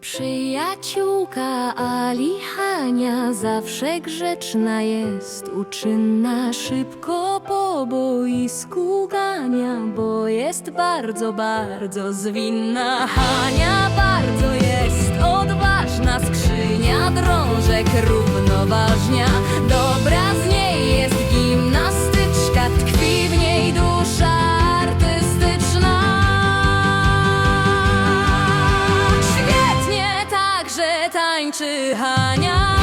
przyjaciółka Ali Hania zawsze grzeczna jest, uczynna, szybko po boisku gania, bo jest bardzo, bardzo zwinna. Tańczy Hania.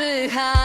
是好。